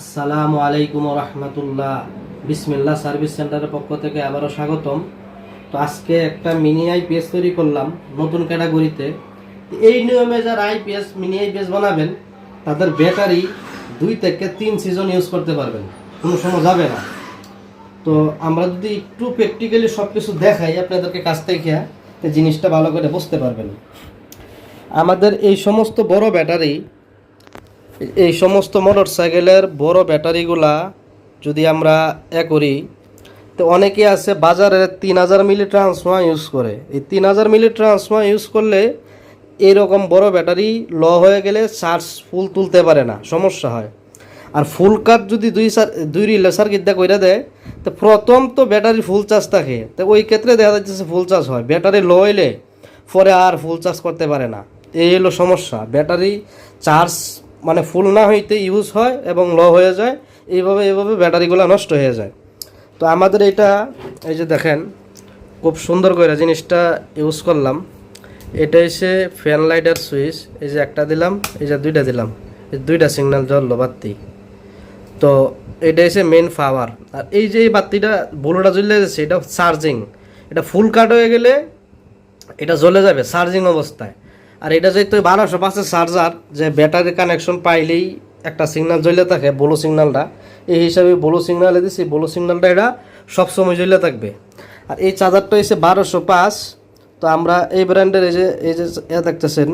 আসসালামু আলাইকুম রহমতুল্লাহ। বিসমিল্লাহ সার্ভিস সেন্টারের পক্ষ থেকে আবারও স্বাগতম। তো আজকে একটা মিনি আইপিএস তৈরি করলাম নতুন ক্যাটাগরিতে। এই নিয়মে যারা আইপিএস মিনি আইপিএস বানাবেন, তাদের ব্যাটারি দুই থেকে তিন সিজন ইউজ করতে পারবেন। কোনো সময় যাবে না। তো আমরা যদি একটু প্র্যাকটিক্যালি সব কিছু দেখাই আপনাদেরকে কাছ থেকে জিনিসটা ভালো করে বুঝতে পারবেন। আমাদের এই সমস্ত বড় ব্যাটারি এই সমস্ত মোটর সাইকেলের বড় ব্যাটারিগুলা যদি আমরা এ করি, তো অনেকে আছে বাজারে তিন হাজার মিলি ট্রান্সফর্মার ইউজ করে। এই তিন হাজার মিলি ট্রান্সফর্মার ইউজ করলে এরকম বড় ব্যাটারি ল হয়ে গেলে চার্জ ফুল তুলতে পারে না, সমস্যা হয়। আর ফুল কাট যদি দুই সার, দুই রিলে সার্কিট দিয়ে কইরা দেয়, তো প্রথম তো ব্যাটারি ফুল চার্জ থাকে। তো ওই ক্ষেত্রে দেখা যাচ্ছে ফুল চার্জ হয়। ব্যাটারি লো হইলে পরে আর ফুল চার্জ করতে পারে না। এই হলো সমস্যা। ব্যাটারি চার্জ মানে ফুল না হইতে ইউজ হয় এবং ল হয়ে যায়, এইভাবে এইভাবে ব্যাটারিগুলো নষ্ট হয়ে যায়। তো আমাদের এটা, এই যে দেখেন, খুব সুন্দর করে জিনিসটা ইউজ করলাম। এটা এসে ফ্যান লাইটের সুইচ এই যে একটা দিলাম, এই যে দুইটা দিলাম। এই দুইটা সিগন্যাল জ্বললো বাতি। তো এটা এসে মেন পাওয়ার আর এই যে এই বাতিটা, বুলোটা জ্বলে যাচ্ছে এটা চার্জিং এটা ফুল কাট হয়ে গেলে এটা জ্বলে যাবে চার্জিং অবস্থায়। আর এটা যেহেতু বারোশো পাঁচের চার্জার যে ব্যাটারি কানেকশন পাইলেই একটা সিগন্যাল জ্বলে থাকে ব্লু সিগন্যালটা এই হিসাবে ব্লু সিগন্যালে দিছি ব্লু সিগন্যালটা এটা সবসময় জ্বলে থাকবে। আর এই চার্জারটা এসে বারোশো পাঁচ, তো আমরা এই ব্র্যান্ডের এই যে এই যে এ দেখতেছেন,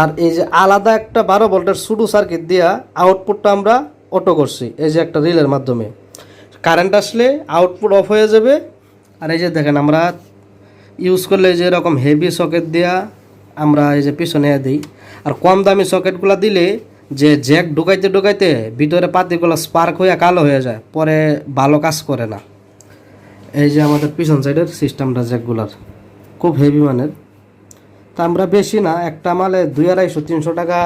আর এই যে আলাদা একটা বারো ভোল্টের সুডু সার্কিট দিয়া আউটপুটটা আমরা অটো করছি, এই যে একটা রিলের মাধ্যমে। কারেন্ট আসলে আউটপুট অফ হয়ে যাবে, আর এই যে দেখেন আমরা ইউজ করলে যে এরকম হেভি সকেট দেওয়া আমরা এই যে পিছনে দিই। আর কম দামি সকেটগুলো দিলে যে জ্যাক ঢুকাইতে ঢুকাইতে ভিতরে পাতিগুলো স্পার্ক হয়ে কালো হয়ে যায়, পরে ভালো কাজ করে না। এই যে আমাদের পিছন সাইডের সিস্টেমটা জ্যাকগুলার খুব হেভি মানের। তা আমরা বেশি না, একটা মালে দুই আড়াইশো, তিনশো টাকা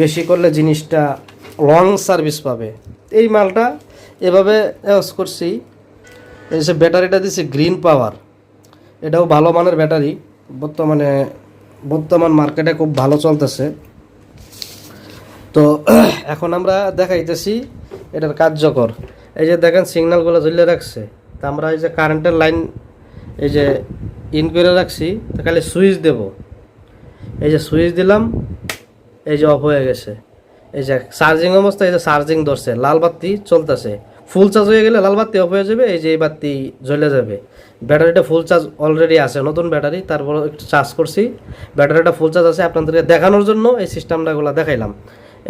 বেশি করলে জিনিসটা লং সার্ভিস পাবে। এই মালটা এভাবে ইউজ করছি। এই যে ব্যাটারিটা দিছি গ্রিন পাওয়ার এটাও ভালো মানের ব্যাটারি, বর্তমানে বর্তমান মার্কেটে খুব ভালো চলতেছে। তো এখন আমরা দেখাইতেছি এটার কার্যকর। এই যে দেখেন সিগন্যালগুলো জ্বলে রাখছে। তা আমরা এই যে কারেন্টের লাইন এই যে ইন করে রাখছি, তো খালি সুইচ দেব। এই যে সুইচ দিলাম, এই যে অফ হয়ে গেছে। এই যে চার্জিং অবস্থা, এই যে চার্জিং ধরছে। লাল বাতি চলতেছে। ফুল চার্জ হয়ে গেলে লাল বাতি অফ হয়ে যাবে, এই যে এই বাতি জ্বলে যাবে। ব্যাটারিটা ফুল চার্জ অলরেডি আছে, নতুন ব্যাটারি, তারপর একটু চার্জ করছি। ব্যাটারিটা ফুল চার্জ আছে আপনাদেরকে দেখানোর জন্য, এই সিস্টেমটাগুলো দেখাইলাম।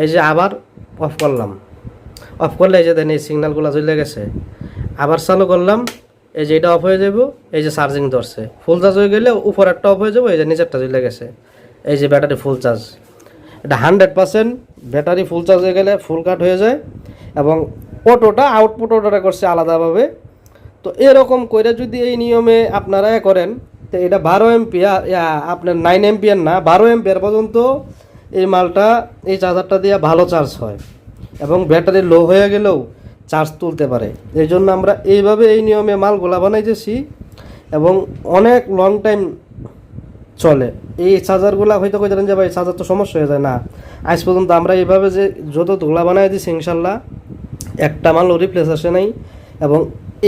এই যে আবার অফ করলাম। অফ করলে এই যে দেন এই সিগন্যালগুলো জ্বলে গেছে। আবার চালু করলাম, এই যে এটা অফ হয়ে যাব এই যে চার্জিং ধরছে। ফুল চার্জ হয়ে গেলে উপর একটা অফ হয়ে যাব এই যে নিচেরটা জ্বলে গেছে। এই যে ব্যাটারি ফুল চার্জ এটা hundred percent battery full charge হয়ে গেলে ফুল কাট হয়ে যায় এবং অটোটা আউটপুট অটোটা করছে আলাদাভাবে। তো এরকম করে যদি এই নিয়মে আপনারা করেন, তো এটা বারো এমপিয়ার আপনার নাইন এমপিয়ার না, বারো এমপিয়ার পর্যন্ত এই মালটা, এই চার্জারটা দিয়ে ভালো চার্জ হয় এবং ব্যাটারি লো হয়ে গেলেও চার্জ তুলতে পারে। এই জন্য আমরা এইভাবে এই নিয়মে মালগুলা বানাইতেছি এবং অনেক লং টাইম চলে। এই চার্জারগুলো হয়তো কইতেন যে, ভাই চার্জার তো সমস্যা হয়ে যায় না। আজ পর্যন্ত আমরা এইভাবে যে, যত ধুলা বানাই দিছি, ইনশাল্লাহ একটা মালও রিপ্লেস আসে নাই এবং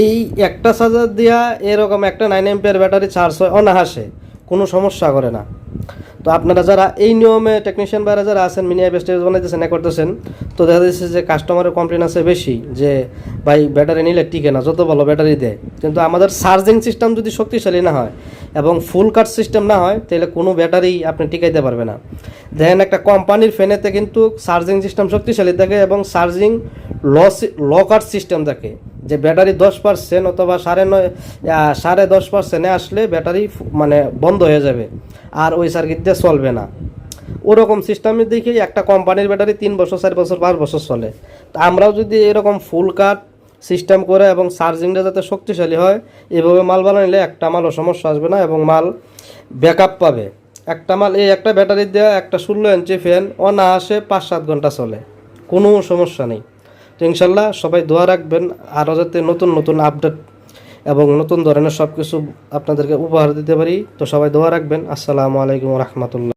এই একটা চার্জার দিয়া এরকম একটা নাইন এমপিয়ার ব্যাটারি চার্জ হয় অনাহাসে কোনো সমস্যা করে না। তো আপনারা যারা এই নিয়মে টেকনিশিয়ান বাইরে যারা আছেন মিনি আইপ স্টেজ বানাইতেছেন করতেছেন, তো দেখা যাচ্ছে যে কাস্টমারের কমপ্লেন আছে বেশি যে, ভাই ব্যাটারি নিলে টিকে না, যত ভালো ব্যাটারি দেয়। কিন্তু আমাদের চার্জিং সিস্টেম যদি শক্তিশালী না হয় এবং ফুল কাট সিস্টেম না হয়, তাহলে কোনো ব্যাটারি আপনি টিকাইতে পারবে না। দেখেন একটা কোম্পানির ফ্যানেতে কিন্তু চার্জিং সিস্টেম শক্তিশালী থাকে এবং charging loss low cut system থাকে। যে ব্যাটারি দশ পার্সেন্ট অথবা সাড়ে নয় সাড়ে দশ পার্সেন্টে আসলে ব্যাটারি মানে বন্ধ হয়ে যাবে আর ওই সার্কিট দিয়ে চলবে না। ওরকম সিস্টেমের দিকেই একটা কোম্পানির ব্যাটারি তিন বছর, চার বছর, পাঁচ বছর চলে। তা আমরাও যদি এরকম ফুল কাট সিস্টেম করে এবং চার্জিংটা যাতে শক্তিশালী হয়, এভাবে মাল বানাইলে একটা মালও সমস্যা আসবে না এবং মাল ব্যাকআপ পাবে। একটা মাল এই একটা ব্যাটারি দেওয়া একটা ষোলো ইঞ্চি ফ্যান অনায়াসে পাঁচ সাত ঘণ্টা চলে। কোনো সমস্যা নেই। তো ইনশাল্লাহ সবাই দোয়া রাখবেন, আরও যাতে নতুন নতুন আপডেট এবং নতুন ধরনের সব কিছু আপনাদেরকে উপহার দিতে পারি। তো সবাই দোয়া রাখবেন। আসসালামু আলাইকুম রহমতুল্লাহ।